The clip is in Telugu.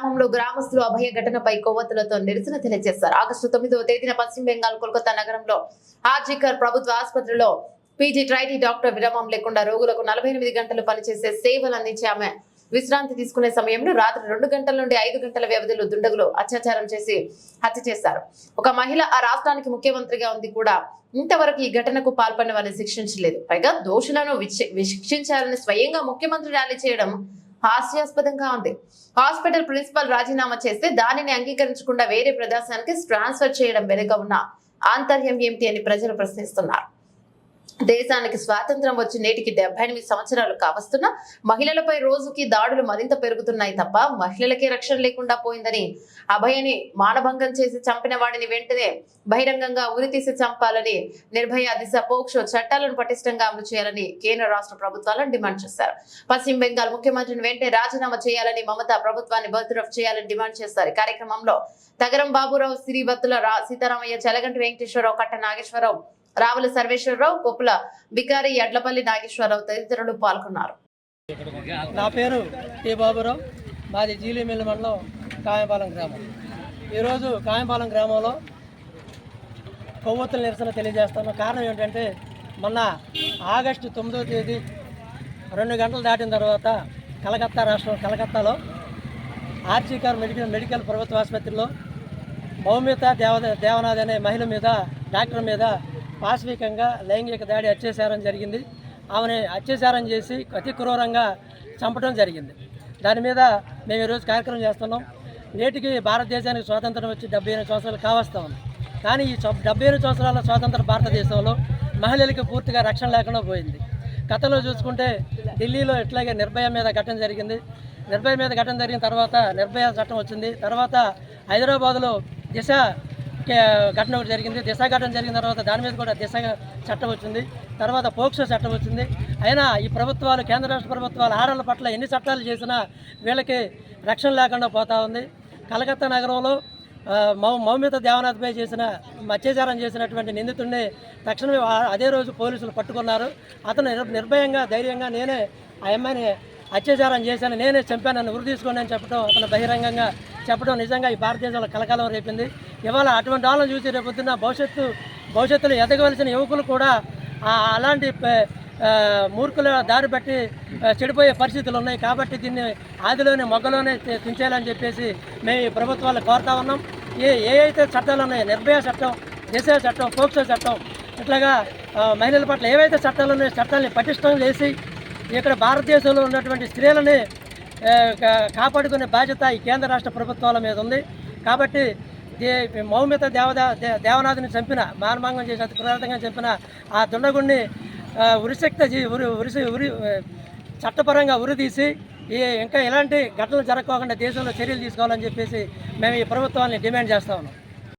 గ్రామంలో గ్రామస్తులు అభయ ఘటనపై కొవ్వొత్తులతో నిరసన తెలియజేశారు. ఆగస్టు తొమ్మిదవ తేదీన పశ్చిమ బెంగాల్ కోల్కతా నగరంలో హాజీకర్ ప్రభుత్వ ఆసుపత్రిలో పీజీ ట్రైటీ డాక్టర్ విరామం లేకుండా రోగులకు నలభై ఎనిమిది గంటలు పనిచేసే సేవలు అందించే ఆమె విశ్రాంతి తీసుకునే సమయంలో రాత్రి రెండు గంటల నుండి ఐదు గంటల వ్యవధిలో దుండగులు అత్యాచారం చేసి హత్య చేశారు. ఒక మహిళ ఆ రాష్ట్రానికి ముఖ్యమంత్రిగా ఉంది కూడా ఇంతవరకు ఈ ఘటనకు పాల్పడిన వారిని శిక్షించలేదు. పైగా దోషులను విచ- శిక్షించాలని స్వయంగా ముఖ్యమంత్రి ర్యాలీ చేయడం హాస్యాస్పదంగా ఉంది. హాస్పిటల్ ప్రిన్సిపల్ రాజీనామా చేస్తే దానిని అంగీకరించకుండా వేరే ప్రదేశానికి ట్రాన్స్ఫర్ చేయడం వెనుక ఉన్న ఆంతర్యం ఏమిటి అని ప్రజలు ప్రశ్నిస్తున్నారు. దేశానికి స్వాతంత్రం వచ్చి నేటికి డెబ్బై ఎనిమిది సంవత్సరాలు కావస్తున్నా మహిళలపై రోజుకి దాడులు మరింత పెరుగుతున్నాయి తప్ప మహిళలకే రక్షణ లేకుండా పోయిందని అభయని మానభంగం చేసి చంపిన వాడిని వెంటనే బహిరంగంగా ఉరితీసి చంపాలని నిర్భయ దిశ పోక్షో చట్టాలను పటిష్టంగా అమలు చేయాలని కేంద్ర రాష్ట్ర ప్రభుత్వాలను డిమాండ్ చేశారు. పశ్చిమ బెంగాల్ ముఖ్యమంత్రిని వెంటనే రాజీనామా చేయాలని మమతా ప్రభుత్వాన్ని బర్తరఫ్ చేయాలని డిమాండ్ చేశారు. కార్యక్రమంలో తగరం బాబురావు సిరిబత్తుల సీతారామయ్య చలగంటి వెంకటేశ్వరరావు కట్ట నాగేశ్వరరావు రావుల సర్వేశ్వరరావు కొప్పుల బికారి యడ్లపల్లి నాగేశ్వరరావు తదితరులు పాల్గొన్నారు. నా పేరు టి బాబురావు. మాది జీలిమిల్లి మండలం కాయంపాలెం గ్రామం. ఈరోజు కాయంపాలెం గ్రామంలో కొవ్వొత్తుల నిరసన తెలియజేస్తాను కారణం ఏంటంటే మొన్న ఆగస్టు తొమ్మిదో తేదీ రెండు గంటలు దాటిన తర్వాత కలకత్తా రాష్ట్రం కలకత్తాలో ఆర్జీకర్ మెడికల్ మెడికల్ ప్రభుత్వ ఆసుపత్రిలో మౌమిత దేవ దేవనాథ్ అనే మహిళ మీద డాక్టర్ మీద పాశ్వికంగా లైంగిక దాడి అత్యాచారం జరిగింది. ఆమెను అత్యాచారం చేసి అతి క్రూరంగా చంపడం జరిగింది. దాని మీద మేము ఈరోజు కార్యక్రమం చేస్తున్నాం. నేటికి భారతదేశానికి స్వాతంత్రం వచ్చి డెబ్బై ఎనిమిది సంవత్సరాలు కావస్తా ఉంది. కానీ ఈ డెబ్బై ఎనిమిది సంవత్సరాల స్వాతంత్ర భారతదేశంలో మహిళలకు పూర్తిగా రక్షణ లేకుండా పోయింది. గతంలో చూసుకుంటే ఢిల్లీలో ఇట్లాగే నిర్భయ మీద ఘటన జరిగింది. నిర్భయ మీద ఘటన జరిగిన తర్వాత నిర్భయ చట్టం వచ్చింది. తర్వాత హైదరాబాద్లో దిశ ఘటన ఒకటి జరిగింది. దిశ ఘటన జరిగిన తర్వాత దాని మీద కూడా దిశ చట్టం వచ్చింది. తర్వాత పోక్సో చట్టం వచ్చింది. అయినా ఈ ప్రభుత్వాలు కేంద్ర రాష్ట్ర ప్రభుత్వాలు ఆడల పట్ల ఎన్ని చట్టాలు చేసినా వీళ్ళకి రక్షణ లేకుండా పోతా ఉంది. కలకత్తా నగరంలో మౌ మౌమిత దేవనాథ్పై చేసిన అత్యాచారం చేసినటువంటి నిందితుడిని తక్షణమే అదే రోజు పోలీసులు పట్టుకున్నారు. అతను నిర్భయంగా ధైర్యంగా నేనే ఆ అమ్మాయిని అత్యాచారం చేశాను నేనే చంపానని ఉరి తీసుకోండి అని చెప్పడం అతను బహిరంగంగా చెప్పడం నిజంగా ఈ భారతదేశంలో కలకాలం రేపింది. ఇవాళ అటువంటి వాళ్ళని చూసి రేపొద్దున్న భవిష్యత్తు భవిష్యత్తులో ఎదగవలసిన యువకులు కూడా అలాంటి మూర్ఖుల దారి బట్టి చెడిపోయే పరిస్థితులు ఉన్నాయి కాబట్టి దీన్ని ఆదిలోనే మొగ్గలోనే తుంచేయాలని చెప్పేసి మేము ఈ ప్రభుత్వాలు కోరుతా ఉన్నాం. ఏ ఏ అయితే చట్టాలు ఉన్నాయో నిర్భయ చట్టం దిశ చట్టం పోక్సో చట్టం ఇట్లాగా మహిళల పట్ల ఏవైతే చట్టాలు ఉన్నాయో చట్టాలని పటిష్టం చేసి ఇక్కడ భారతదేశంలో ఉన్నటువంటి స్త్రీలని కాపాడుకునే బాధ్యత ఈ కేంద్ర రాష్ట్ర ప్రభుత్వాల మీద ఉంది. కాబట్టి దే మౌమిత దేవదా దేవనాథుని చంపిన మానభంగం చేసి అతి క్రూరంగా చంపిన ఆ దుండగుడిని ఉరిశక్త జీ ఉరి ఉరిసి ఉరి చట్టపరంగా ఉరితీసి ఈ ఇంకా ఎలాంటి ఘటనలు జరగకోకుండా దేశంలో చర్యలు తీసుకోవాలని చెప్పేసి మేము ఈ ప్రభుత్వాన్ని డిమాండ్ చేస్తా ఉన్నాం.